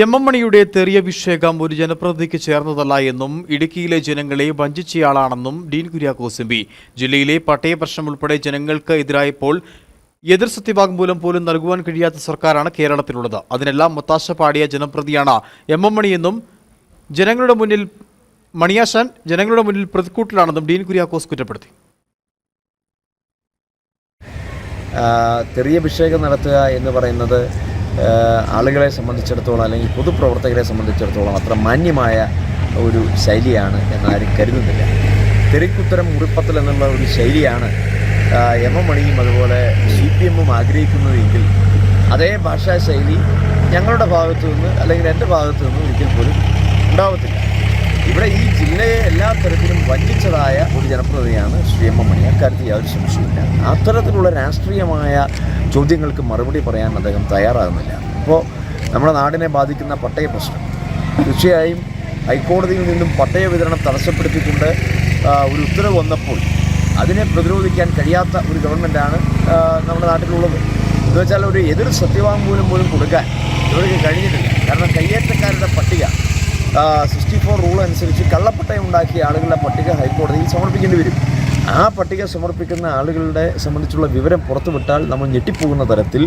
M M മണിയുടെ തെറിയഭിഷേകം ഒരു ജനപ്രതിനിധിക്ക് ചേർന്നതല്ല എന്നും ഇടുക്കിയിലെ ജനങ്ങളെ വഞ്ചിച്ചയാളാണെന്നും ഡീൻ കുര്യാക്കോസ് എം പി. ജില്ലയിലെ പട്ടയ പ്രശ്നം ഉൾപ്പെടെ ജനങ്ങൾക്ക് എതിരായപ്പോൾ എതിർ സത്യവാങ്മൂലം പോലും നൽകുവാൻ കഴിയാത്ത സർക്കാരാണ് കേരളത്തിലുള്ളത്. അതിനെല്ലാം ഒത്താശ പാടിയ ജനപ്രതിയാണ് എം എം മണിയെന്നും ജനങ്ങളുടെ മുന്നിൽ മണിയാശാൻ ജനങ്ങളുടെ മുന്നിൽ പ്രതിക്കൂട്ടിലാണെന്നും ഡീൻ കുര്യാക്കോസ് കുറ്റപ്പെടുത്തി. തെറിയ തെറിയഭിഷേകം നടത്തുക എന്ന് പറയുന്നത് ആളുകളെ സംബന്ധിച്ചിടത്തോളം അല്ലെങ്കിൽ പൊതുപ്രവർത്തകരെ സംബന്ധിച്ചിടത്തോളം അത്ര മാന്യമായ ഒരു ശൈലിയാണ് എന്നാരും കരുതുന്നില്ല. തെരുക്കുത്തരം മുറിപ്പത്തൽ എന്നുള്ള ഒരു ശൈലിയാണ് എം എം മണിയും അതുപോലെ സി പി എമ്മും ആഗ്രഹിക്കുന്നതെങ്കിൽ അതേ ഭാഷാ ശൈലി ഞങ്ങളുടെ ഭാഗത്തു നിന്ന് അല്ലെങ്കിൽ എന്റെ ഭാഗത്തു നിന്ന് ഒരിക്കൽ പോലും ഉണ്ടാവത്തില്ല. ഇവിടെ ഈ ജില്ലയെ എല്ലാ തരത്തിലും വഞ്ചിച്ചതായ ഒരു ജനപ്രതിനിധിയാണ് ശ്രീ എം എം മണി. അക്കാര്യത്തിൽ യാതൊരു സംശയമില്ല അത്തരത്തിലുള്ള രാഷ്ട്രീയമായ ചോദ്യങ്ങൾക്ക് മറുപടി പറയാൻ അദ്ദേഹം തയ്യാറാകുന്നില്ല. അപ്പോൾ നമ്മുടെ നാടിനെ ബാധിക്കുന്ന പട്ടയ പ്രശ്നം. തീർച്ചയായും ഹൈക്കോടതിയിൽ നിന്നും പട്ടയ വിതരണം തടസ്സപ്പെടുത്തിക്കൊണ്ട് ഒരു ഉത്തരവ് വന്നപ്പോൾ അതിനെ പ്രതിരോധിക്കാൻ കഴിയാത്ത ഒരു ഗവൺമെന്റാണ് നമ്മുടെ നാട്ടിലുള്ളത്. എന്ന് വെച്ചാൽ ഒരു എതിർ സത്യവാങ്മൂലം പോലും കൊടുക്കാൻ ഇവർക്ക് കഴിഞ്ഞിട്ടില്ല. കാരണം കയ്യേറ്റക്കാരുടെ പട്ടിക സിക്സ്റ്റി ഫോർ റൂൾ അനുസരിച്ച് കള്ളപ്പട്ടയം ഉണ്ടാക്കിയ ആളുകളുടെ പട്ടിക ഹൈക്കോടതിയിൽ സമർപ്പിക്കേണ്ടി വരും. ആ പട്ടിക സമർപ്പിക്കുന്ന ആളുകളുടെ സംബന്ധിച്ചുള്ള വിവരം പുറത്തുവിട്ടാൽ നമ്മൾ ഞെട്ടിപ്പോകുന്ന തരത്തിൽ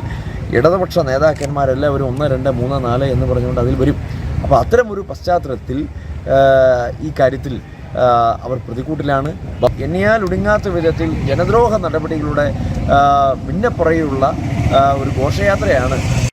ഇടതുപക്ഷ നേതാക്കന്മാരെല്ലാവരും ഒന്ന് രണ്ട് മൂന്ന് നാല് എന്ന് പറഞ്ഞുകൊണ്ട് അതിൽ വരും. അപ്പോൾ അത്തരം ഒരു പശ്ചാത്തലത്തിൽ ഈ കാര്യത്തിൽ അവർ പ്രതികൂട്ടിലാണ് എണ്ണിയാൽ ഒടുങ്ങാത്ത വിധത്തിൽ ജനദ്രോഹ നടപടികളുടെ മിന്നപ്പുറയിലുള്ള ഒരു ഘോഷയാത്രയാണ്